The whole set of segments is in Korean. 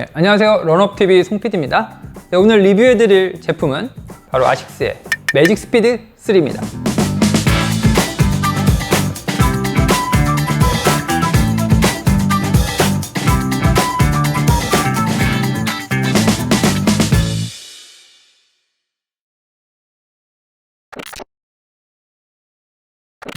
네, 안녕하세요. 런업TV 송PD입니다. 네, 오늘 리뷰해드릴 제품은 바로 아식스의 매직 스피드 3입니다.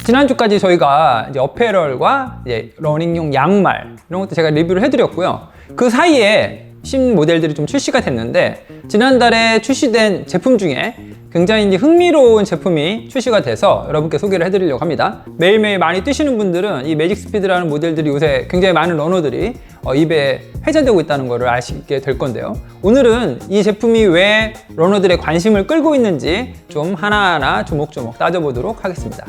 지난주까지 저희가 이제 어페럴과 이제 러닝용 양말 이런 것도 제가 리뷰를 해드렸고요. 그 사이에 신 모델들이 좀 출시가 됐는데 지난달에 출시된 제품 중에 굉장히 흥미로운 제품이 출시가 돼서 여러분께 소개를 해드리려고 합니다. 매일매일 많이 뛰시는 분들은 이 매직 스피드라는 모델들이 요새 굉장히 많은 러너들이 어, 입에 회자되고 있다는 것을 아시게 될 건데요. 오늘은 이 제품이 왜 러너들의 관심을 끌고 있는지 좀 하나하나 조목조목 따져보도록 하겠습니다.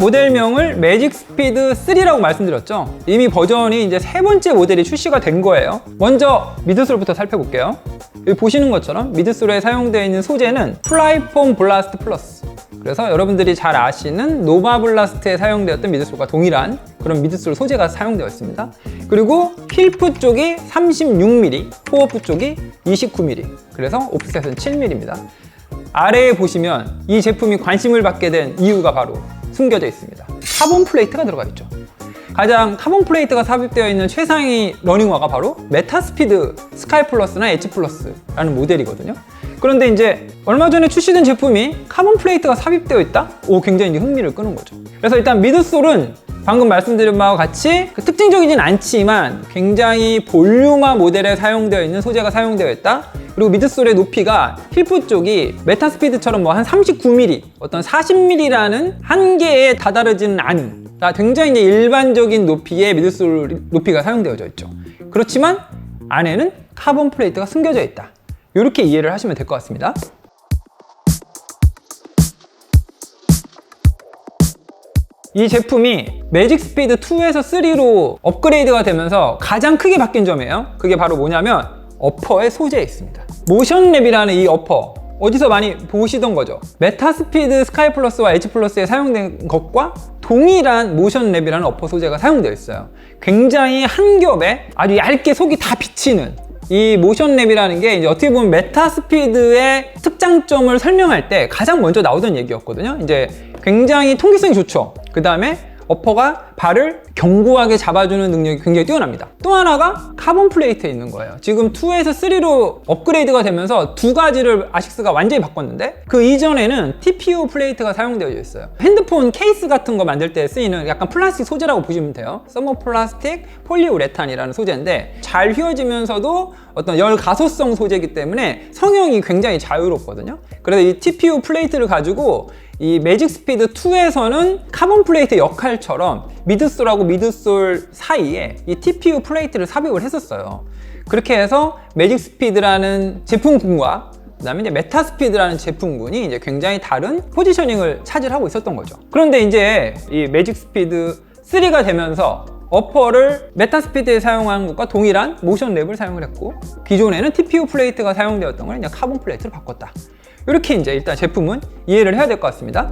모델명을 매직 스피드 3라고 말씀드렸죠. 이미 버전이 이제 세 번째 모델이 출시가 된 거예요. 먼저 미드솔부터 살펴볼게요. 여기 보시는 것처럼 미드솔에 사용되어 있는 소재는 플라이폼 블라스트 플러스. 그래서 여러분들이 잘 아시는 노바 블라스트에 사용되었던 미드솔과 동일한 그런 미드솔 소재가 사용되어 있습니다. 그리고 힐프 쪽이 36mm, 코어프 쪽이 29mm. 그래서 오프셋은 7mm입니다. 아래에 보시면 이 제품이 관심을 받게 된 이유가 바로 숨겨져 있습니다. 카본 플레이트가 들어가 있죠. 가장 카본 플레이트가 삽입되어 있는 최상위 러닝화가 바로 메타스피드 스카이 플러스나 엣지 플러스라는 모델이거든요. 그런데 이제 얼마 전에 출시된 제품이 카본 플레이트가 삽입되어 있다? 오, 굉장히 흥미를 끄는 거죠. 그래서 일단 미드솔은 방금 말씀드린 바와 같이 그 특징적이진 않지만 굉장히 볼륨화 모델에 사용되어 있는 소재가 사용되어 있다. 그리고 미드솔의 높이가 힐프 쪽이 메타스피드처럼 뭐 한 39mm, 어떤 40mm라는 한계에 다다르지는 않은 다 굉장히 이제 일반적인 높이의 미드솔 높이가 사용되어져 있죠. 그렇지만 안에는 카본 플레이트가 숨겨져 있다. 이렇게 이해를 하시면 될 것 같습니다. 이 제품이 매직 스피드 2에서 3로 업그레이드가 되면서 가장 크게 바뀐 점이에요. 그게 바로 뭐냐면 어퍼의 소재에 있습니다. 모션 랩이라는 이 어퍼 어디서 많이 보시던 거죠. 메타스피드 스카이 플러스와 H 플러스에 사용된 것과 동일한 모션 랩이라는 어퍼 소재가 사용되어 있어요. 굉장히 한 겹에 아주 얇게 속이 다 비치는 이 모션 랩이라는 게 이제 어떻게 보면 메타스피드의 특장점을 설명할 때 가장 먼저 나오던 얘기였거든요. 이제 굉장히 통기성이 좋죠. 그 다음에 어퍼가 발을 견고하게 잡아주는 능력이 굉장히 뛰어납니다. 또 하나가 카본 플레이트에 있는 거예요. 지금 2에서 3로 업그레이드가 되면서 두 가지를 아식스가 완전히 바꿨는데 그 이전에는 TPU 플레이트가 사용되어 있어요. 핸드폰 케이스 같은 거 만들 때 쓰이는 약간 플라스틱 소재라고 보시면 돼요. 서머 플라스틱 폴리우레탄이라는 소재인데 잘 휘어지면서도 어떤 열 가소성 소재이기 때문에 성형이 굉장히 자유롭거든요. 그래서 이 TPU 플레이트를 가지고 이 매직 스피드 2에서는 카본 플레이트 역할처럼 미드솔하고 미드솔 사이에 이 TPU 플레이트를 삽입을 했었어요. 그렇게 해서 매직 스피드라는 제품군과 그다음에 이제 메타스피드라는 제품군이 이제 굉장히 다른 포지셔닝을 차지하고 있었던 거죠. 그런데 이제 이 매직 스피드 3가 되면서 어퍼를 메타스피드에 사용하는 것과 동일한 모션 랩을 사용을 했고 기존에는 TPU 플레이트가 사용되었던 걸 이제 카본 플레이트로 바꿨다. 이렇게 이제 일단 제품은 이해를 해야 될 것 같습니다.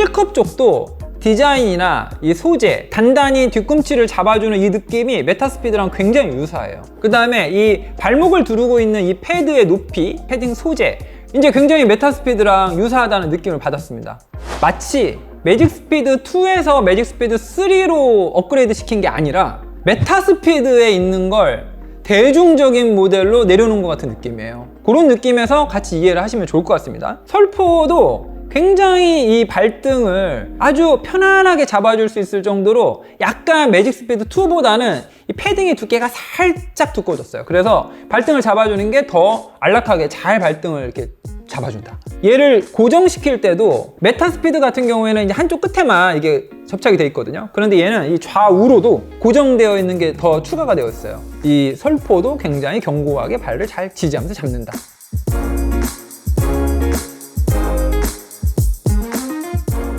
힐컵 쪽도 디자인이나 이 소재, 단단히 뒤꿈치를 잡아주는 이 느낌이 메타스피드랑 굉장히 유사해요. 그 다음에 이 발목을 두르고 있는 이 패드의 높이, 패딩 소재, 이제 굉장히 메타스피드랑 유사하다는 느낌을 받았습니다. 마치 매직 스피드 2에서 매직 스피드 3로 업그레이드 시킨 게 아니라 메타스피드에 있는 걸 대중적인 모델로 내려놓은 것 같은 느낌이에요. 그런 느낌에서 같이 이해를 하시면 좋을 것 같습니다. 설포도 굉장히 이 발등을 아주 편안하게 잡아줄 수 있을 정도로 약간 매직 스피드 2보다는 이 패딩의 두께가 살짝 두꺼워졌어요. 그래서 발등을 잡아주는 게 더 안락하게 잘 발등을 이렇게 잡아준다. 얘를 고정시킬 때도 메타스피드 같은 경우에는 이제 한쪽 끝에만 이게 접착이 되어 있거든요. 그런데 얘는 이 좌우로도 고정되어 있는 게 더 추가가 되어 있어요. 이 설포도 굉장히 견고하게 발을 잘 지지하면서 잡는다.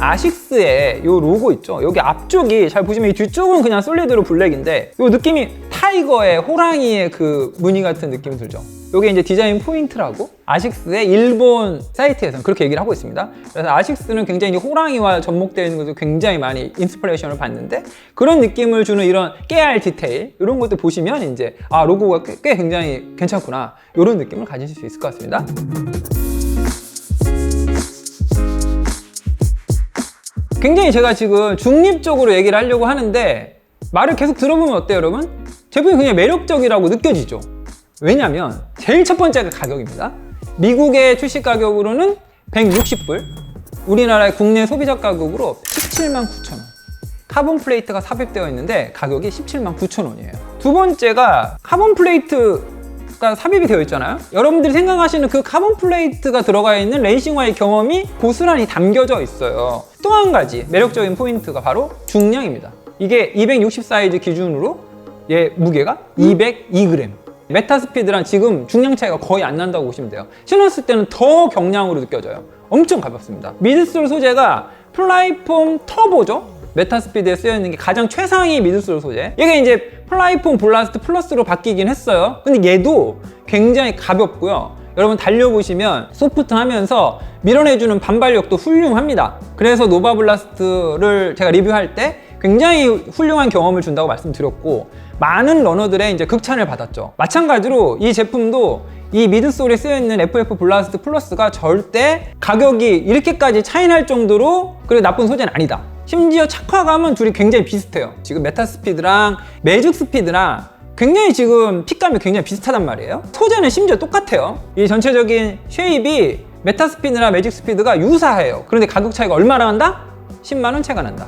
아식스의 이 로고 있죠. 여기 앞쪽이 잘 보시면 이 뒤쪽은 그냥 솔리드로 블랙인데 이 느낌이 타이거의 호랑이의 그 무늬 같은 느낌이 들죠. 이게 이제 디자인 포인트라고 아식스의 일본 사이트에서는 그렇게 얘기를 하고 있습니다. 그래서 아식스는 굉장히 호랑이와 접목되어 있는 것도 굉장히 많이 인스피레이션을 받는데 그런 느낌을 주는 이런 깨알 디테일 이런 것들 보시면 이제 아 로고가 꽤, 꽤 굉장히 괜찮구나 이런 느낌을 가지실 수 있을 것 같습니다. 굉장히 제가 지금 중립적으로 얘기를 하려고 하는데 말을 계속 들어보면 어때요 여러분? 제품이 굉장히 매력적이라고 느껴지죠. 왜냐면 제일 첫 번째가 가격입니다. 미국의 출시 가격으로는 160불 우리나라의 국내 소비자 가격으로 17만 9천 원. 카본 플레이트가 삽입되어 있는데 가격이 17만 9천 원이에요. 두 번째가 카본 플레이트가 삽입이 되어 있잖아요. 여러분들이 생각하시는 그 카본 플레이트가 들어가 있는 레이싱화의 경험이 고스란히 담겨져 있어요 또 한 가지 매력적인 포인트가 바로 중량입니다 이게 260 사이즈 기준으로 얘 무게가 202g. 메타스피드랑 지금 중량 차이가 거의 안 난다고 보시면 돼요. 신었을 때는 더 경량으로 느껴져요. 엄청 가볍습니다. 미드솔 소재가 플라이폼 터보죠? 메타스피드에 쓰여 있는 게 가장 최상위 미드솔 소재. 이게 이제 플라이폼 블라스트 플러스로 바뀌긴 했어요. 근데 얘도 굉장히 가볍고요. 여러분 달려보시면 소프트하면서 밀어내주는 반발력도 훌륭합니다. 그래서 노바블라스트를 제가 리뷰할 때 굉장히 훌륭한 경험을 준다고 말씀드렸고 많은 러너들의 이제 극찬을 받았죠. 마찬가지로 이 제품도 이 미드솔에 쓰여 있는 FF 블라스트 플러스가 절대 가격이 이렇게까지 차이 날 정도로 그래 나쁜 소재는 아니다. 심지어 착화감은 둘이 굉장히 비슷해요. 지금 메타스피드랑 매직스피드랑 굉장히 지금 핏감이 굉장히 비슷하단 말이에요. 소재는 심지어 똑같아요. 이 전체적인 쉐입이 메타스피드나 매직스피드가 유사해요. 그런데 가격 차이가 얼마나 난다? 10만 원 차이가 난다.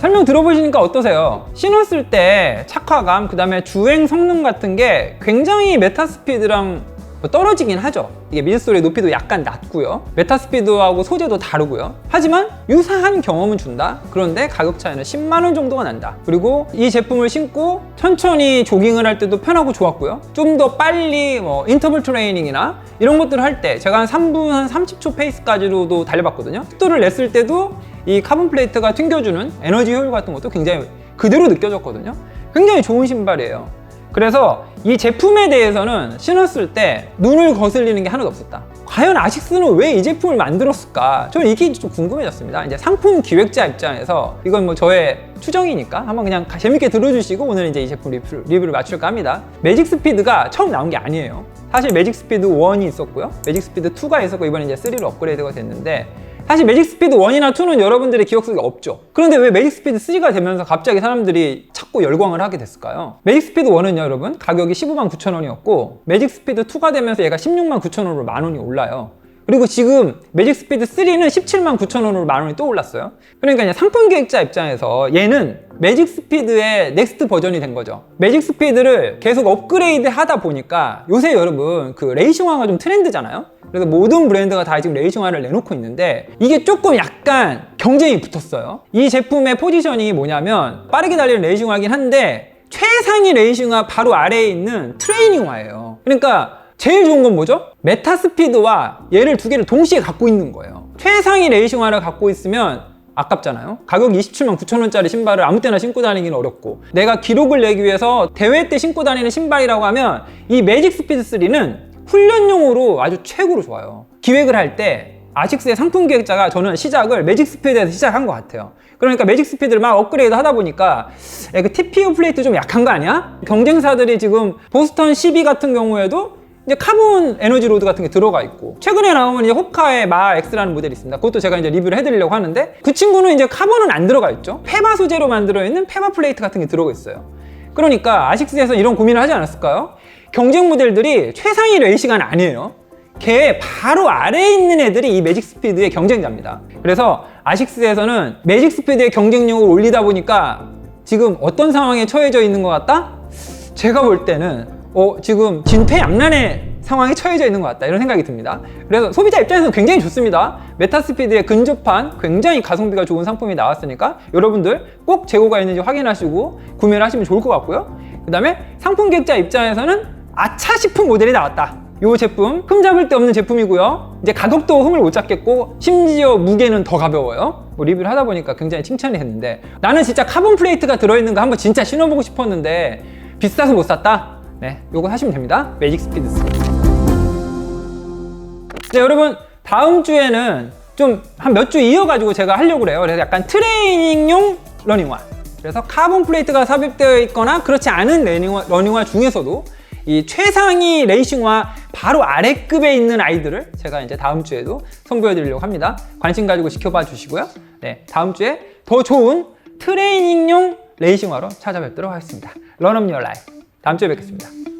설명 들어보시니까 어떠세요? 신었을 때 착화감, 그 다음에 주행 성능 같은 게 굉장히 메타스피드랑 떨어지긴 하죠. 이게 미드솔의 높이도 약간 낮고요. 메타스피드하고 소재도 다르고요. 하지만 유사한 경험은 준다. 그런데 가격 차이는 10만 원 정도가 난다. 그리고 이 제품을 신고 천천히 조깅을 할 때도 편하고 좋았고요. 좀 더 빨리 뭐 인터벌 트레이닝이나 이런 것들을 할 때 제가 한 3분 한 30초 페이스까지로도 달려봤거든요. 속도를 냈을 때도 이 카본 플레이트가 튕겨주는 에너지 효율 같은 것도 굉장히 그대로 느껴졌거든요. 굉장히 좋은 신발이에요. 그래서 이 제품에 대해서는 신었을 때 눈을 거슬리는 게 하나도 없었다. 과연 아식스는 왜 이 제품을 만들었을까? 저는 이게 좀 궁금해졌습니다. 이제 상품 기획자 입장에서 이건 뭐 저의 추정이니까 한번 그냥 재밌게 들어주시고 오늘 이제 이 제품 리뷰, 리뷰를 맞출까 합니다. 매직 스피드가 처음 나온 게 아니에요. 사실 매직 스피드 1이 있었고요. 매직 스피드 2가 있었고 이번에 이제 3로 업그레이드가 됐는데 사실 매직 스피드 1이나 2는 여러분들의 기억 속에 없죠. 그런데 왜 매직 스피드 3가 되면서 갑자기 사람들이 찾고 열광을 하게 됐을까요? 매직 스피드 1은 여러분 가격이 15만 9천 원이었고 매직 스피드 2가 되면서 얘가 16만 9천 원으로 만 원이 올라요. 그리고 지금 매직 스피드 3는 17만 9천 원으로 만 원이 또 올랐어요. 그러니까 상품 기획자 입장에서 얘는 매직 스피드의 넥스트 버전이 된 거죠. 매직 스피드를 계속 업그레이드 하다 보니까 요새 여러분 그 레이싱화가 좀 트렌드잖아요. 그래서 모든 브랜드가 다 지금 레이싱화를 내놓고 있는데 이게 조금 약간 경쟁이 붙었어요. 이 제품의 포지션이 뭐냐면 빠르게 달리는 레이싱화긴 한데 최상위 레이싱화 바로 아래에 있는 트레이닝화예요. 그러니까 제일 좋은 건 뭐죠? 메타스피드와 얘를 두 개를 동시에 갖고 있는 거예요. 최상위 레이싱화를 갖고 있으면 아깝잖아요. 가격 27만 9천 원짜리 신발을 아무 때나 신고 다니기는 어렵고 내가 기록을 내기 위해서 대회 때 신고 다니는 신발이라고 하면 이 매직 스피드 3는 훈련용으로 아주 최고로 좋아요. 기획을 할 때 아식스의 상품 기획자가 저는 시작을 매직 스피드에서 시작한 것 같아요. 그러니까 매직 스피드를 막 업그레이드 하다 보니까 야, 그 TPU 플레이트 좀 약한 거 아니야? 경쟁사들이 지금 보스턴 12 같은 경우에도 이제 카본 에너지 로드 같은 게 들어가 있고 최근에 나오면 이제 호카의 마 X라는 모델이 있습니다. 그것도 제가 이제 리뷰를 해드리려고 하는데 그 친구는 이제 카본은 안 들어가 있죠. 페바 소재로 만들어 있는 페바 플레이트 같은 게 들어가 있어요. 그러니까 아식스에서 이런 고민을 하지 않았을까요? 경쟁 모델들이 최상위 레이싱은 아니에요. 걔 바로 아래에 있는 애들이 이 매직 스피드의 경쟁자입니다. 그래서 아식스에서는 매직 스피드의 경쟁력을 올리다 보니까 지금 어떤 상황에 처해져 있는 것 같다? 제가 볼 때는 어, 지금 진퇴양난의 상황에 처해져 있는 것 같다 이런 생각이 듭니다. 그래서 소비자 입장에서는 굉장히 좋습니다. 메타스피드에 근접한 굉장히 가성비가 좋은 상품이 나왔으니까 여러분들 꼭 재고가 있는지 확인하시고 구매를 하시면 좋을 것 같고요. 그 다음에 상품 기획자 입장에서는 아차 싶은 모델이 나왔다. 이 제품 흠 잡을 데 없는 제품이고요. 이제 가격도 흠을 못 잡겠고 심지어 무게는 더 가벼워요. 뭐 리뷰를 하다 보니까 굉장히 칭찬이 했는데 나는 진짜 카본 플레이트가 들어있는 거 한번 진짜 신어보고 싶었는데 비싸서 못 샀다. 네, 요거 사시면 됩니다. 매직 스피드 3. 네, 여러분 다음 주에는 좀 한 몇 주 이어가지고 제가 하려고 그래요. 그래서 약간 트레이닝용 러닝화. 그래서 카본 플레이트가 삽입되어 있거나 그렇지 않은 러닝화, 러닝화 중에서도 이 최상위 레이싱화 바로 아래급에 있는 아이들을 제가 이제 다음 주에도 선보여 드리려고 합니다. 관심 가지고 지켜봐 주시고요. 네, 다음 주에 더 좋은 트레이닝용 레이싱화로 찾아뵙도록 하겠습니다. 런업 유어 라이프. 다음 주에 뵙겠습니다.